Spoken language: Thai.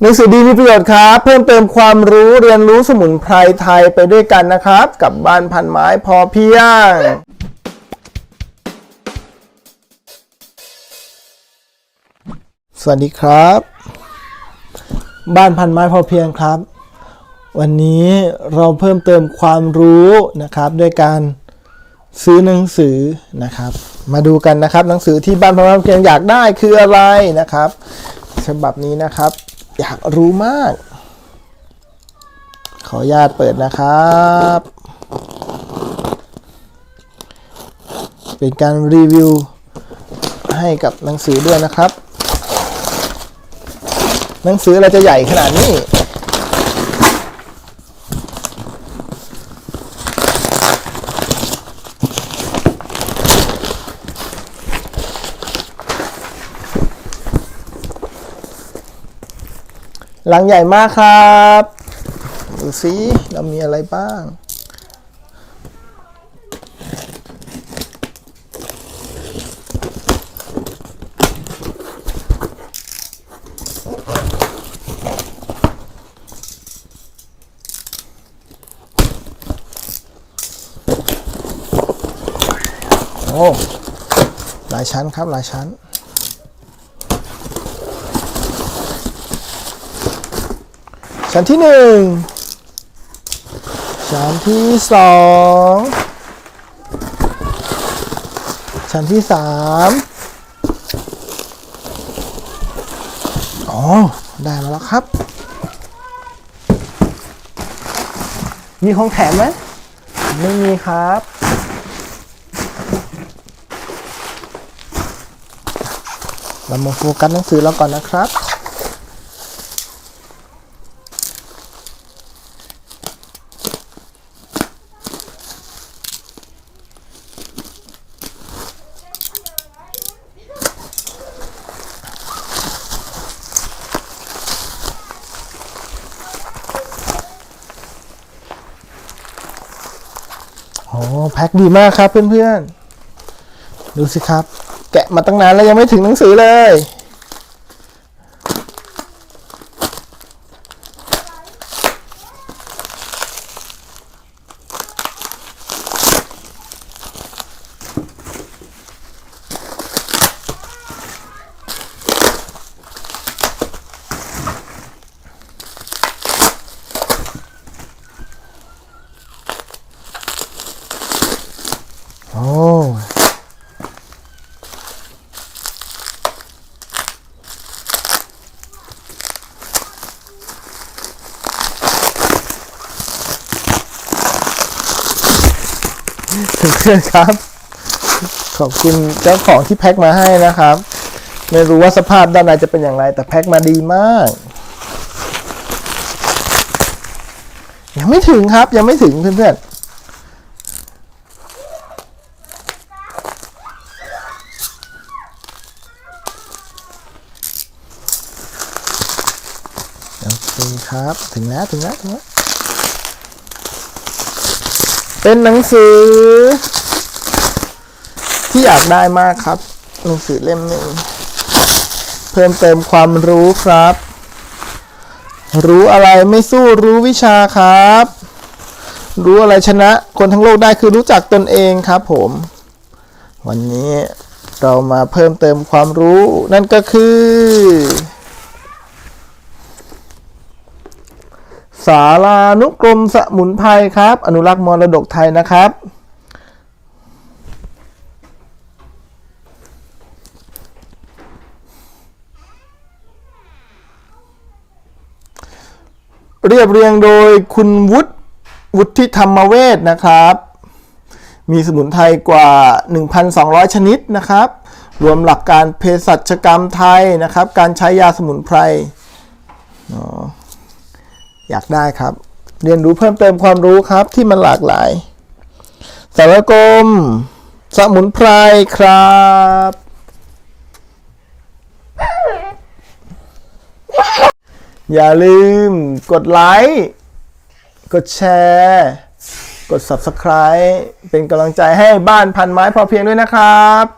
หนังสือดีมีประโยชน์ครับ เพิ่มเติมความรู้เรียนรู้สมุนไพรไทยไปด้วยกันนะครับ กับบ้านพันไม้พอเพียง สวัสดีครับ บ้านพันไม้พอเพียงครับ วันนี้เราเพิ่มเติมความรู้นะครับด้วยการซื้อหนังสือนะครับ มาดูกันนะครับ หนังสือที่บ้านพันไม้พอเพียงอยากได้คืออะไรนะครับ ฉบับนี้นะครับ อยากรู้มาก ขออนุญาตเปิดนะครับ เป็นการรีวิวให้กับหนังสือด้วยนะครับ หนังสือเราจะใหญ่ขนาดนี้ หลังใหญ่มากครับดูสิเรามีอะไรบ้าง โอ้ หลายชั้นครับ หลายชั้น ชั้นที่หนึ่งชั้นที่สองชั้นที่สามอ๋อ ได้มาแล้วครับ มีของแถมไหมไม่มีครับ เรามาโฟกัสหนังสือเราก่อนนะครับ อ้แพ็คดีมากครับเพื่อนๆ ดูสิครับ แกะมาตั้งนานแล้วยังไม่ถึงหนังสือเลย อ้เพื่อนครับ ขอบคุณเจ้าของที่แพ็คมาให้นะครับ ไม่รู้ว่าสภาพด้านในจะเป็นอย่างไร แต่แพ็คมาดีมาก ยังไม่ถึงครับ ยังไม่ถึงเพื่อนๆ เคครับ ถึงแล้วถึงแล้วถึงแล้วเป็นหนังสือ ที่อยากได้มากครับ หนังสือเล่มหนึ่งเพิ่มเติมความรู้ครับ รู้อะไรไม่สู้รู้วิชาครับ รู้อะไรชนะ คนทั้งโลกได้คือรู้จักตนเองครับผม วันนี้เรามาเพิ่มเติมความรู้นั่นก็คือ สารานุกรมสมุนไพรครับ อนุรักษ์มรดกไทยนะครับ เรียบเรียงโดยคุณวุฒิวุฒิธรรมเวทนะครับ มีสมุนไพรกว่า 1,200 ชนิดนะครับ รวมหลักการเภสัชกรรมไทยนะครับ การใช้ยาสมุนไพร อยากได้ครับ เรียนรู้เพิ่มเติมความรู้ครับที่มันหลากหลายสารกรมสมุนไพรครับอย่าลืมกดไลค์ กดแชร์ กด Subscribe เป็นกำลังใจให้บ้านพันไม้พอเพียงด้วยนะครับ